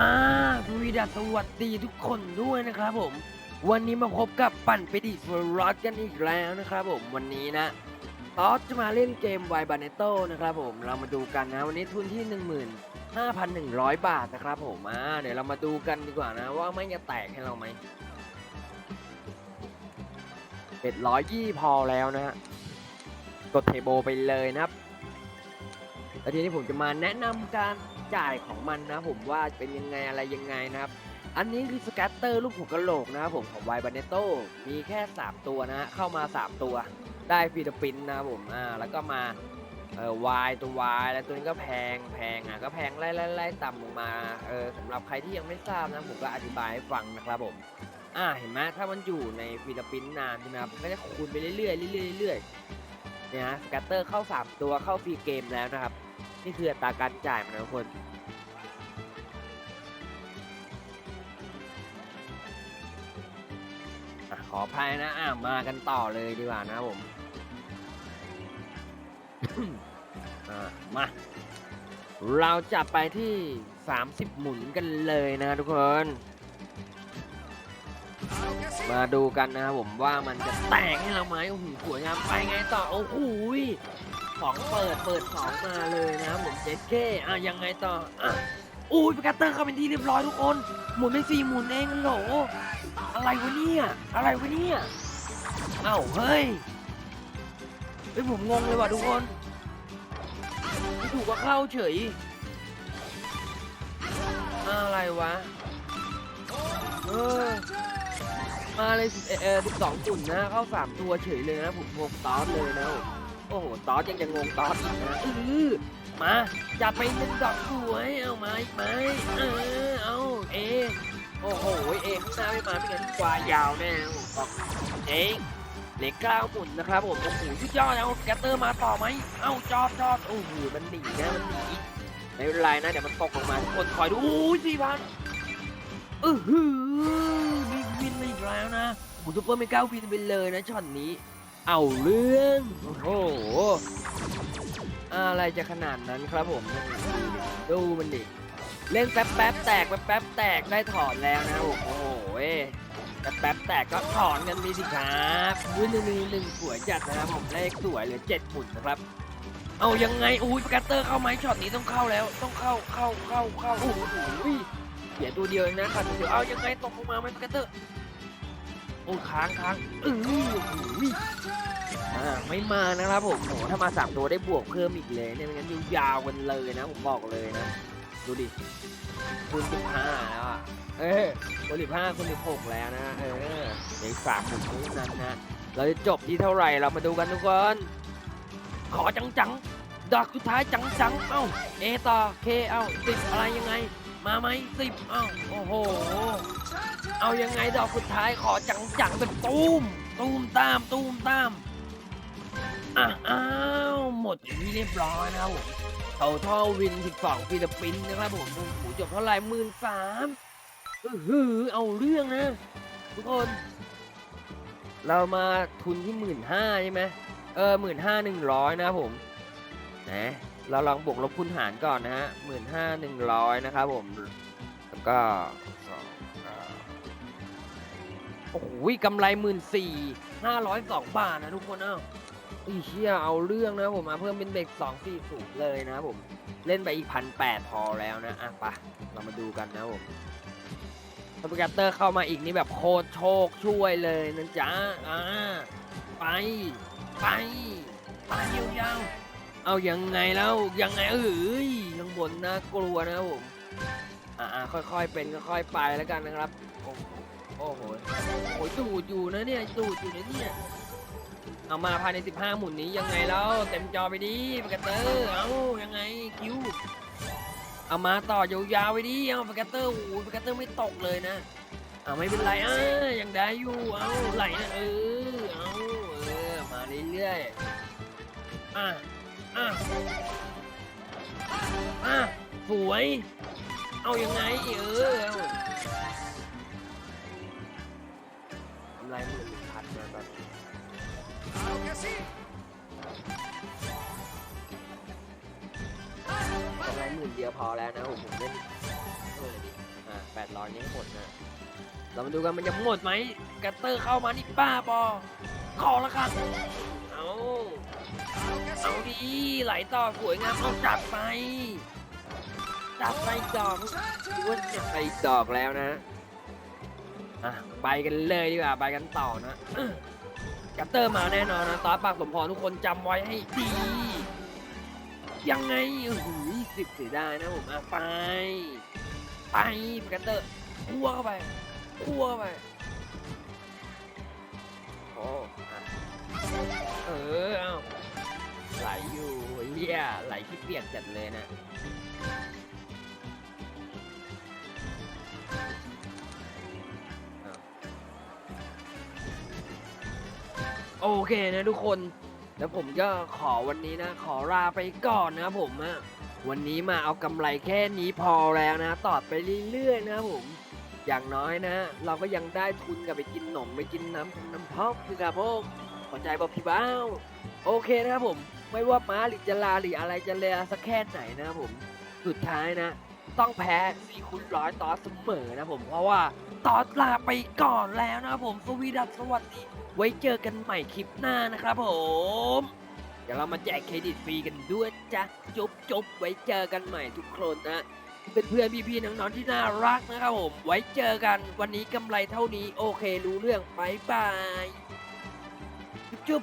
อ่าสวีดัสสวัสดีทุกคนด้วยนะครับผม วันนี้มาพบกับปั่นไปดิสรอดกันอีกแล้วนะครับผมวันนี้นะตอสจะมาเล่นเกมไวบาเนโตนะครับผมเรามาดูกันนะ วันนี้ทุนที่ 15,100 บาทนะครับผมอ่าเดี๋ยวเรามาดูกันดีกว่านะ ว่าไม่จะแตกให้เราไหมเป็ดร้อยยี่พอแล้วนะฮะกดเทโบไปเลยนะครับ แล้วทีนี้ผมจะมาแนะนำการจ่ายของมันนะผมว่าเป็นยังไงอะไรยังไงนะครับ อันนี้คือสแกตเตอร์รูปหัวกะโหลกนะครับผมของไวบาเนโตมีแค่ 3 ตัวนะฮะเข้ามา 3 ตัว ได้ฟิลิปปินนะครับผมอ่าแล้วก็มาเอ่อวายตัววายแล้วตัวนี้ก็แพงแพงอะก็แพงไล่ไล่ไล่ต่ำลงมาเออสำหรับใครที่ยังไม่ทราบนะผมก็อธิบายให้ฟังนะครับผม อ่าเห็นไหมถ้ามันอยู่ในฟิลิปปินส์นานใช่ไหมครับมันก็จะคูณไปเรื่อยๆเรื่อยๆเรื่อยๆเนี่ยฮะสแกตเตอร์เข้า 3 ตัวเข้าฟรีเกมแล้วนะครับ นี่คืออัตราการจ่ายมันนะทุกคนอะขออภัยนะอะมากันต่อเลยดีกว่านะผมอะมา เราจะไปที่ 30 หมุนกันเลยนะทุกคน มาดูกันนะครับผมว่ามันจะแตกให้เราไหมโอ้โหสวยงามไปไงต่อ โอ้โห ยสองเปิดเปิดสองมาเลยนะครับผมเจเก้อะยังไงต่ออะอุ้ยปกัตเตอร์เข้าเป็นที่เรียบร้อยทุกคน หมุนไปสี่หมุนเองโหลอะไรวะเนี่ยอะไรวะเนี่ยเอ้าเฮ้ยเฮ้ยผมงงเลยว่ะทุกคนไม่ถูกก็เข้าเฉยอะไรวะเออมาเลยสิเออสิบสองปุ่นนะเข้าสามตัวเฉยเลยนะผมงงตอสเลยนะ อ้โหตอสยังจะงงตอสอีกนะอือมาจัดไปหนึ่งดอกสวยเอามาอีกไหมเออเอาเอโอ้โหเอข้างหน้าไม่มาไม่งั้นกวายาวแน่บอกเองเหล็กเก้าหมุนนะครับผมโอ้โหชุดยอดเอาแกตเตอร์มาต่อไหมเอ้าจอดจอดโอ้โหมันหนีนะมันหนีไม่เป็นไรนะเดี๋ยวมันตกลงมาทุกคนคอยดูอู้สี่พันอือหือบิ๊กวินมาอีกแล้วนะหมูซุปเปอร์ไม่ก้าววินไปเลยนะช็อตนี้ เอาเรื่องโอ้โหอะไรจะขนาดนั้นครับผม ดูมันดิเล่นแป๊บแป๊บแตกแป๊บแป๊บแตกได้ถอนแล้วนะโอ้โหแป๊บแป๊บแตกก็ถอนกันมีสิครับยืนหนึ่งหนึ่งหนึ่งสวยจัดนะครับผมเลขสวยเลยเจ็ดหมุนนะครับ เอายังไงอุ้ยสกัตเตอร์เข้าไหมช็อตนี้ต้องเข้าแล้วต้องเข้าเข้าเข้าเข้าโอ้โหเสียตัวเดียวเองนะคันเดียวเอายังไงตกลงมาไหมสกัตเตอร์โอ้ค้างค้างออโอ้อ ไม่มานะครับผมโอ้ถ้ามาสามตัวได้บวกเพิ่มอีกเลยเนี่ยไม่งั้นยาวๆกันเลยนะผมบอกเลยนะ ดูดิคูณสิบห้าแล้วอะเออคูณสิบห้าคูณสิบหกแล้วนะเออเดี๋ยวอีกสามหมุนท่านั้นนะเราจะจบที่เท่าไหร่เรามาดูกันทุกคนขอจังจังดอกสุดท้ายจังจังเอ้าเอต่อเคเอ้าสิบอะไรยังไง มาไหมสิบเอ้าโอ้โหเอายังไงดอกสุดท้ายขอจังจังเป็นตูมตูมตามตูมตาม อะอ้าวหมดอย่างนี้เรียบร้อยนะครับผมเท่าท่อวิน 12ฟิลิปปินส์นะครับผมโอ้โหจบเท่าไหร่หมื่นสามเออหือเอาเรื่องนะ ทุกคน เรามาทุนที่หมื่นห้าใช่ไหมเออหมื่นห้าหนึ่งร้อยนะผมนะเราลองบวกลบคูณหารก่อนนะฮะหมื่นห้าหนึ่งร้อยนะครับผม แล้วก็สองโอ้โหกำไรหมื่นสี่ห้าร้อยสองบาทนะทุกคนเอ้า อีเชี่ยเอาเรื่องนะผมมาเพิ่มเป็นเบรกสองสี่สูงเลยนะผม เล่นไปอีกพันแปดพอแล้วนะ อะไปะเรามาดูกันนะผมถ้าโปกเตอร์เข้ามาอีกนี่แบบโคตรโชคช่วยเลยนะจ๊ะ อ่า ไป ไป ไปยาวๆเอายังไงแล้วยังไงเอ้ยข้างบนน่ากลัวนะผม อ่าค่อยๆเป็นค่อยๆไปแล้วกันนะครับ โอ้โห โอ้โหโอ้ยดูดอยู่นะเนี่ยดูดอยู่นะเนี่ย เอามาภายใน 15 หมุนนี้ยังไงแล้วเต็มจอไปดิปากาเตอร์เอายังไงคิวเอามาต่อยาวๆไปดิเอาปากาเตอร์โอ้ยปากาเตอร์ไม่ตกเลยนะเอาไม่เป็นไรอะยังได้อยู่เอาไหลนะเออเอาเออมาเรื่อยๆอะอะอะสวย เอายังไงเออเอาทำไรหมื่น พันนะตอนนี้กำไรหมื่นเดียวพอแล้วนะผมผมเล่นเออดิ800นี้ให้หมดนะเรามาดูกันมันจะหมดไหมกัตเตอร์เข้ามานี่ป้าบอขอละกันเอาเอาดีไหลต่อสวยงามเอาจับไปจับไปอีกดอกคิดว่าจะไปอีกดอกแล้วนะ อะไปกันเลยดีกว่าไปกันต่อนะกัตเตอร์มาแน่นอนนะตอนปากสมพรทุกคนจำไว้ให้ดี ยังไงโอ้โหสิบเสียดายนะผมอะไป ไปกัตเตอร์คั่วเข้าไปคั่วเข้าไปโอ้เออเอาไหลอยู่เฮียไหลขี้เปียกจัดเลยนะ โอเคนะทุกคน แล้วผมก็ขอวันนี้นะ ขอลาไปก่อนนะผมอะวันนี้มาเอากำไรแค่นี้พอแล้วนะ ต่อไปเรื่อยๆนะผม อย่างน้อยนะ เราก็ยังได้ทุนกลับไปกินหนมไปกินน้ำน้ำพอกคือครับผมขอใจบอกพี่บ้าวโอเคนะครับผม ไม่ว่าม้าหรือจะลาหรืออะไรจะเลวสักแค่ไหนนะครับผม สุดท้ายนะ ต้องแพ้สี่คูณร้อยต่อเสมอนะผม เพราะว่าตอดลาไปก่อนแล้วนะผมสวีดัสสวัสดี ไว้เจอกันใหม่คลิปหน้านะครับผม เดี๋ยวเรามาแจกเครดิตฟรีกันด้วยจ้ะจบจบไว้เจอกันใหม่ทุกคนนะเป็นเพื่อนพี่ๆน้องๆที่น่ารักนะครับผม ไว้เจอกันวันนี้กำไรเท่านี้โอเครู้เรื่องบายบายจุ๊บ